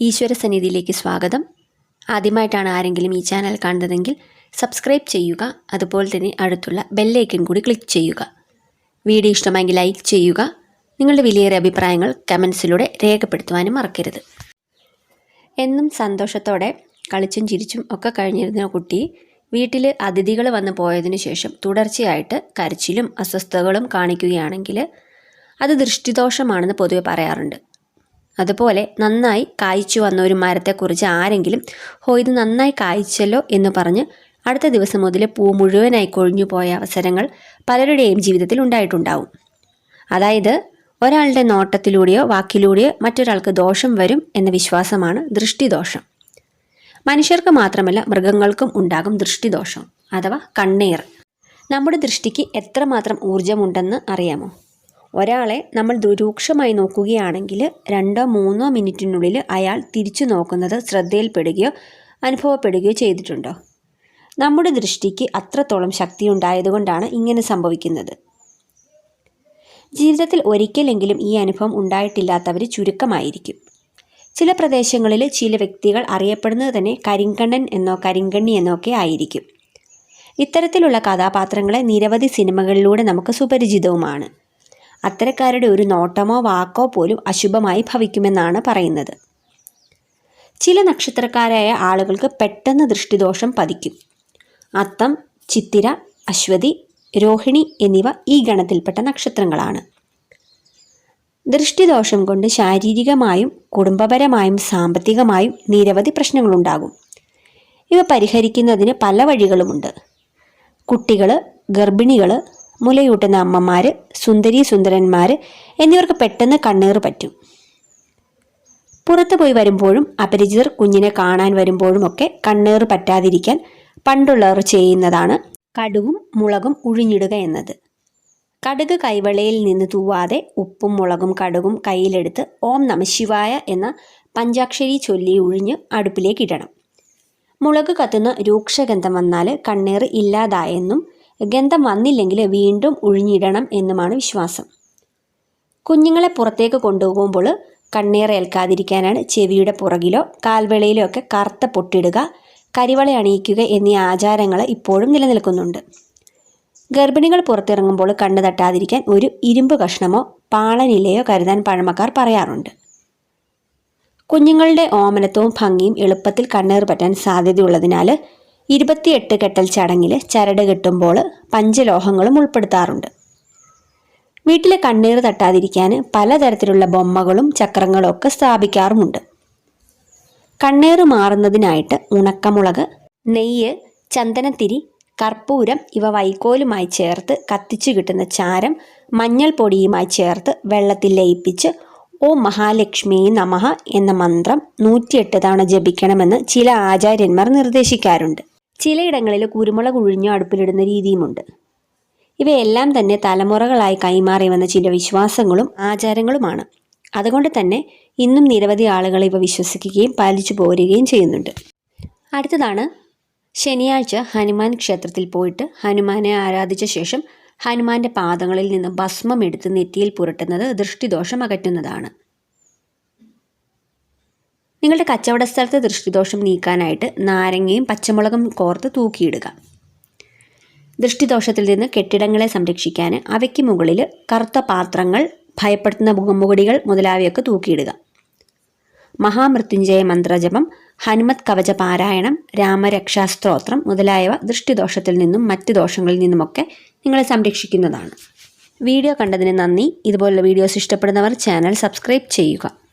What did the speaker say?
ഈശ്വര സന്നിധിയിലേക്ക് സ്വാഗതം. ആദ്യമായിട്ടാണ് ആരെങ്കിലും ഈ ചാനൽ കാണുന്നതെങ്കിൽ സബ്സ്ക്രൈബ് ചെയ്യുക. അതുപോലെ തന്നെ അടുത്തുള്ള ബെല്ലൈക്കൺ കൂടി ക്ലിക്ക് ചെയ്യുക. വീഡിയോ ഇഷ്ടമായെങ്കിൽ ലൈക്ക് ചെയ്യുക. നിങ്ങളുടെ വിലയേറിയ അഭിപ്രായങ്ങൾ കമൻസിലൂടെ രേഖപ്പെടുത്തുവാനും മറക്കരുത്. എന്നും സന്തോഷത്തോടെ കളിച്ചും ചിരിച്ചും ഒക്കെ കഴിഞ്ഞിരുന്ന കുട്ടി വീട്ടിൽ അതിഥികൾ വന്നു പോയതിന് ശേഷം തുടർച്ചയായിട്ട് കരച്ചിലും അസ്വസ്ഥതകളും കാണിക്കുകയാണെങ്കിൽ അത് ദൃഷ്ടിദോഷമാണെന്ന് പൊതുവെ പറയാറുണ്ട്. അതുപോലെ നന്നായി കായ്ച്ചു വന്ന ഒരു മരത്തെക്കുറിച്ച് ആരെങ്കിലും ഹോ ഇത് നന്നായി കായ്ച്ചല്ലോ എന്ന് പറഞ്ഞ് അടുത്ത ദിവസം മുതൽ പൂ മുഴുവനായി കൊഴിഞ്ഞു പോയ അവസരങ്ങൾ പലരുടെയും ജീവിതത്തിൽ ഉണ്ടായിട്ടുണ്ടാവും. അതായത് ഒരാളുടെ നോട്ടത്തിലൂടെയോ വാക്കിലൂടെയോ മറ്റൊരാൾക്ക് ദോഷം വരും എന്ന വിശ്വാസമാണ് ദൃഷ്ടിദോഷം. മനുഷ്യർക്ക് മാത്രമല്ല മൃഗങ്ങൾക്കും ഉണ്ടാകും ദൃഷ്ടിദോഷം അഥവാ കണ്ണീർ. നമ്മുടെ ദൃഷ്ടിക്ക് എത്രമാത്രം ഊർജമുണ്ടെന്ന് അറിയാമോ? ഒരാളെ നമ്മൾ ദുരൂക്ഷമായി നോക്കുകയാണെങ്കിൽ രണ്ടോ മൂന്നോ മിനിറ്റിനുള്ളിൽ അയാൾ തിരിച്ചു നോക്കുന്നത് ശ്രദ്ധയിൽപ്പെടുകയോ അനുഭവപ്പെടുകയോ ചെയ്തിട്ടുണ്ടോ? നമ്മുടെ ദൃഷ്ടിക്ക് അത്രത്തോളം ശക്തി ഉണ്ടായതുകൊണ്ടാണ് ഇങ്ങനെ സംഭവിക്കുന്നത്. ജീവിതത്തിൽ ഒരിക്കലെങ്കിലും ഈ അനുഭവം ഉണ്ടായിട്ടില്ലാത്തവർ ചുരുക്കമായിരിക്കും. ചില പ്രദേശങ്ങളിൽ ചില വ്യക്തികൾ അറിയപ്പെടുന്നത് തന്നെ കരിങ്കണ്ണൻ എന്നോ കരിങ്കണ്ണി എന്നോ ഒക്കെ ആയിരിക്കും. ഇത്തരത്തിലുള്ള കഥാപാത്രങ്ങളെ നിരവധി സിനിമകളിലൂടെ നമുക്ക് സുപരിചിതവുമാണ്. അത്തരക്കാരുടെ ഒരു നോട്ടമോ വാക്കോ പോലും അശുഭമായി ഭവിക്കുമെന്നാണ് പറയുന്നത്. ചില നക്ഷത്രക്കാരായ ആളുകൾക്ക് പെട്ടെന്ന് ദൃഷ്ടിദോഷം പതിക്കും. അത്തം ചിത്തിര അശ്വതി രോഹിണി എന്നിവ ഈ ഗണത്തിൽപ്പെട്ട നക്ഷത്രങ്ങളാണ്. ദൃഷ്ടിദോഷം കൊണ്ട് ശാരീരികമായും കുടുംബപരമായും സാമ്പത്തികമായും നിരവധി പ്രശ്നങ്ങളുണ്ടാകും. ഇവ പരിഹരിക്കുന്നതിന് പല വഴികളുമുണ്ട്. കുട്ടികൾ ഗർഭിണികൾ മുലയൂട്ടുന്ന അമ്മമാർ സുന്ദരി സുന്ദരന്മാർ എന്നിവർക്ക് പെട്ടെന്ന് കണ്ണീർ പറ്റും. പുറത്തു പോയി വരുമ്പോഴും അപരിചിതർ കുഞ്ഞിനെ കാണാൻ വരുമ്പോഴുമൊക്കെ കണ്ണീർ പറ്റാതിരിക്കാൻ പണ്ടുള്ളവർ ചെയ്യുന്നതാണ് കടുവും മുളകും ഉഴിഞ്ഞിടുക എന്നത്. കടുക് കൈവെളയിൽ നിന്ന് തൂവാതെ ഉപ്പും മുളകും കടുകും കയ്യിലെടുത്ത് ഓം നമശിവായ എന്ന പഞ്ചാക്ഷരി ചൊല്ലി ഉഴിഞ്ഞ് അടുപ്പിലേക്ക് ഇടണം. മുളക് കത്തുന്ന രൂക്ഷഗന്ധം വന്നാൽ കണ്ണീർ ഇല്ലാതായെന്നും ഗന്ധം വന്നില്ലെങ്കിൽ വീണ്ടും ഉഴിഞ്ഞിടണം എന്നുമാണ് വിശ്വാസം. കുഞ്ഞുങ്ങളെ പുറത്തേക്ക് കൊണ്ടുപോകുമ്പോൾ കണ്ണീർ ഏൽക്കാതിരിക്കാനാണ് ചെവിയുടെ പുറകിലോ കാൽവെളയിലോ ഒക്കെ കറുത്ത പൊട്ടിടുക കരിവള അണിയിക്കുക എന്നീ ആചാരങ്ങൾ ഇപ്പോഴും നിലനിൽക്കുന്നുണ്ട്. ഗർഭിണികൾ പുറത്തിറങ്ങുമ്പോൾ കണ്ണു തട്ടാതിരിക്കാൻ ഒരു ഇരുമ്പ് കഷ്ണമോ പാളനിലയോ കരുതാൻ പഴമക്കാർ പറയാറുണ്ട്. കുഞ്ഞുങ്ങളുടെ ഓമനത്വവും ഭംഗിയും എളുപ്പത്തിൽ കണ്ണേർ പറ്റാൻ സാധ്യതയുള്ളതിനാൽ ഇരുപത്തിയെട്ട് കെട്ടൽ ചടങ്ങിൽ ചരട് കെട്ടുമ്പോൾ പഞ്ചലോഹങ്ങളും ഉൾപ്പെടുത്താറുണ്ട്. വീട്ടിലെ കണ്ണീർ തട്ടാതിരിക്കാൻ പലതരത്തിലുള്ള ബൊമ്മകളും ചക്രങ്ങളും ഒക്കെ സ്ഥാപിക്കാറുമുണ്ട്. കണ്ണീർ മാറുന്നതിനായിട്ട് ഉണക്കമുളക് നെയ്യ് ചന്ദനത്തിരി കർപ്പൂരം ഇവ വൈക്കോലുമായി ചേർത്ത് കത്തിച്ചു കിട്ടുന്ന ചാരം മഞ്ഞൾപ്പൊടിയുമായി ചേർത്ത് വെള്ളത്തിൽ ലയിപ്പിച്ച് ഓ മഹാലക്ഷ്മി നമഹ എന്ന മന്ത്രം നൂറ്റിയെട്ട് തവണ ജപിക്കണമെന്ന് ചില ആചാര്യന്മാർ നിർദ്ദേശിക്കാറുണ്ട്. ചിലയിടങ്ങളിൽ കുരുമുളക് ഉഴിഞ്ഞോ അടുപ്പിലിടുന്ന രീതിയുമുണ്ട്. ഇവയെല്ലാം തന്നെ തലമുറകളായി കൈമാറി വന്ന ചില വിശ്വാസങ്ങളും ആചാരങ്ങളുമാണ്. അതുകൊണ്ട് തന്നെ ഇന്നും നിരവധി ആളുകൾ ഇവ വിശ്വസിക്കുകയും പാലിച്ചു പോരുകയും ചെയ്യുന്നുണ്ട്. അടുത്തതാണ് ശനിയാഴ്ച ഹനുമാൻ ക്ഷേത്രത്തിൽ പോയിട്ട് ഹനുമാനെ ആരാധിച്ച ശേഷം ഹനുമാന്റെ പാദങ്ങളിൽ നിന്ന് ഭസ്മം എടുത്ത് നെറ്റിയിൽ പുരട്ടുന്നത് ദൃഷ്ടിദോഷം അകറ്റുന്നതാണ്. നിങ്ങളുടെ കച്ചവട സ്ഥലത്തെ ദൃഷ്ടിദോഷം നീക്കാനായിട്ട് നാരങ്ങയും പച്ചമുളകും കോർത്ത് തൂക്കിയിടുക. ദൃഷ്ടിദോഷത്തിൽ നിന്ന് കെട്ടിടങ്ങളെ സംരക്ഷിക്കാൻ അവയ്ക്ക് മുകളിൽ കറുത്ത പാത്രങ്ങൾ ഭയപ്പെടുത്തുന്ന മുഖമുകടികൾ മുതലായവയൊക്കെ തൂക്കിയിടുക. മഹാമൃത്യുഞ്ജയ മന്ത്രജപം ഹനുമത് കവച പാരായണം രാമരക്ഷാസ്ത്രോത്രം മുതലായവ ദൃഷ്ടിദോഷത്തിൽ നിന്നും മറ്റ് ദോഷങ്ങളിൽ നിന്നുമൊക്കെ നിങ്ങളെ സംരക്ഷിക്കുന്നതാണ്. വീഡിയോ കണ്ടതിന് നന്ദി. ഇതുപോലുള്ള വീഡിയോസ് ഇഷ്ടപ്പെടുന്നവർ ചാനൽ സബ്സ്ക്രൈബ് ചെയ്യുക.